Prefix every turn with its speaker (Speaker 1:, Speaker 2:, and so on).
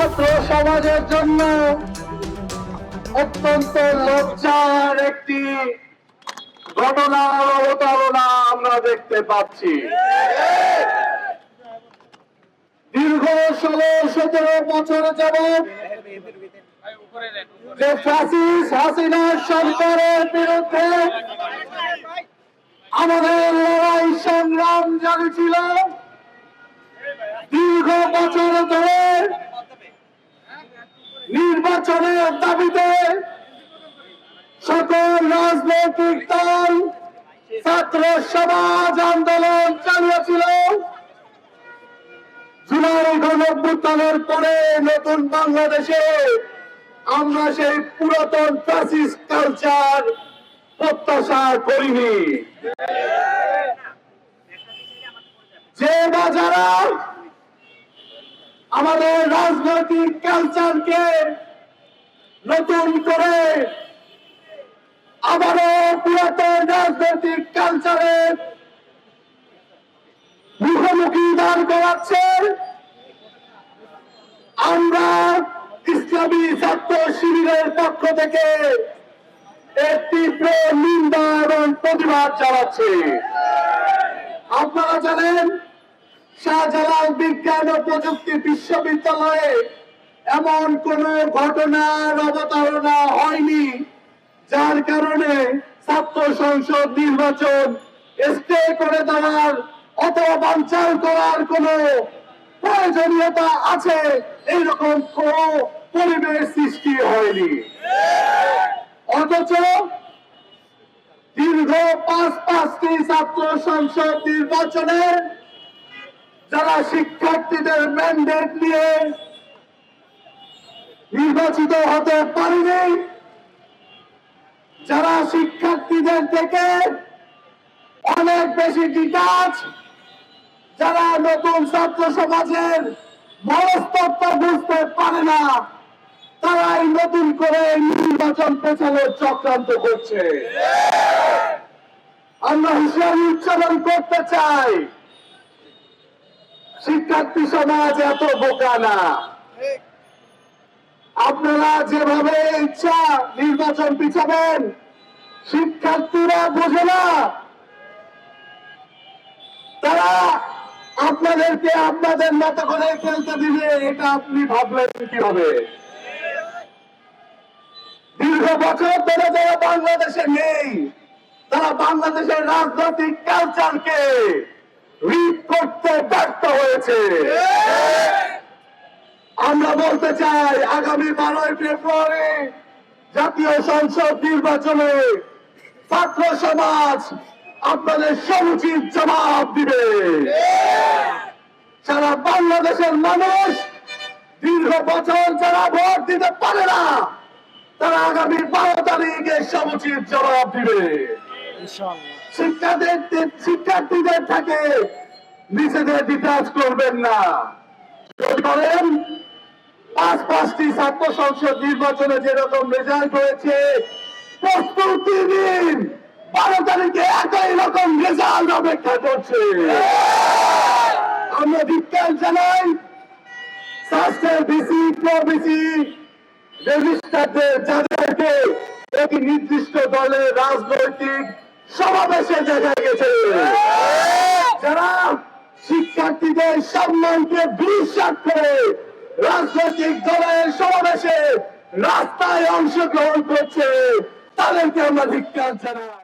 Speaker 1: ছাত্র সমাজের জন্য অত্যন্ত লজ্জার একটি ঘটনা অবতারণা আমরা দেখতে পাচ্ছি। দীর্ঘ ষোলো, সতেরো বছর যাবৎ যে ফ্যাসিস হাসিনা সরকারের বিরুদ্ধে আমাদের লড়াই সংগ্রাম জারি ছিল। দীর্ঘ বছর ধরে নির্বাচনের দাবিতে সকল রাজনৈতিক দল, ছাত্র সমাজ আন্দোলন চালিয়েছিল। জুলাই গণঅভ্যুত্থানের পরে নতুন বাংলাদেশে আমরা সেই পুরাতন ফ্যাসিস্ট কালচার প্রত্যাশা করিনি। যে বা যারা আমাদের রাজনৈতিক কালচারকে নতুন করে আবারও পুরাতন রাজনৈতিক কালচারের মুখোমুখি দাঁড় করাচ্ছে। আমরা ইসলামী ছাত্র শিবিরের পক্ষ থেকে তীব্র নিন্দা এবং প্রতিবাদ জানাচ্ছি। আপনারা জানেন, শাহজালাল বিজ্ঞান ও প্রযুক্তি বিশ্ববিদ্যালয়ে এমন কোন ঘটনার অবতারণা হয়নি, যার কারণে ছাত্র সংসদ নির্বাচন স্টে করে দেওয়ার অথবা বাঞ্চাল করার কোন প্রয়োজনীয়তা আছে? এইরকম কোন পরিবেশ সৃষ্টি হয়নি। অথচ দীর্ঘ পাঁচ পাঁচটি ছাত্র সংসদ নির্বাচনে যারা শিক্ষার্থীদের ম্যান্ডেট নিয়ে নির্বাচিত হতে পারেনি। যারা শিক্ষার্থীদের থেকে অনেক বেশি ডিটাচ, যারা নতুন ছাত্র সমাজের মনস্তত্ব বুঝতে পারে না, তারাই নতুন করে নির্বাচন পেছানোর চক্রান্ত করছে। আমরা হুঁশিয়ারি উচ্চারণ করতে চাই। শিক্ষার্থী সমাজ এত বোকা না। আপনারা যেভাবে ইচ্ছা নির্বাচন পিছাবেন, শিক্ষার্থীরা বোঝে না। তারা আপনাদেরকে আপনাদের মতো করে খেলতে দিবে, এটা আপনি ভাবলেন কি হবে দীর্ঘ বছর ধরে যারা বাংলাদেশে নেই, তারা বাংলাদেশের রাজনৈতিক কালচারকে রিড করতে ব্যর্থ হয়েছে। আমরা বলতে চাই আগামী বারোই ফেব্রুয়ারি জাতীয় সংসদ নির্বাচনে ছাত্র সমাজ আপনাদের সমুচিত জবাব দিবে। সারা বাংলাদেশের মানুষ দীর্ঘ বছর যারা ভোট দিতে পারে না তারা আগামী বারো তারিখে সমুচিত জবাব দিবে। শিক্ষার্থীদের শিক্ষার্থীদের থাকে নিজেদের ডিটাচ করবেন না। যদি পাঁচটি ছাত্র সংসদ নির্বাচনে যেরকম রেজাল্ট হয়েছে, প্রস্তুতি নিন। বারো তারিখে একই রকম রেজাল্ট অপেক্ষা করছে। আমরা বিজ্ঞান জানাই, স্বাস্থ্যের বিসি প্রবিসি রেজিস্টারদের যাদেরকে একটি নির্দিষ্ট দলের রাজনৈতিক সমাবেশে দেখা গেছে। যারা শিক্ষার্থীদের সম্মানকে বিশ্বাস করে রাজনৈতিক দলের সমাবেশে রাস্তায় অংশগ্রহণ করছে। তাদেরকে আমরা ধিক্কার জানাই।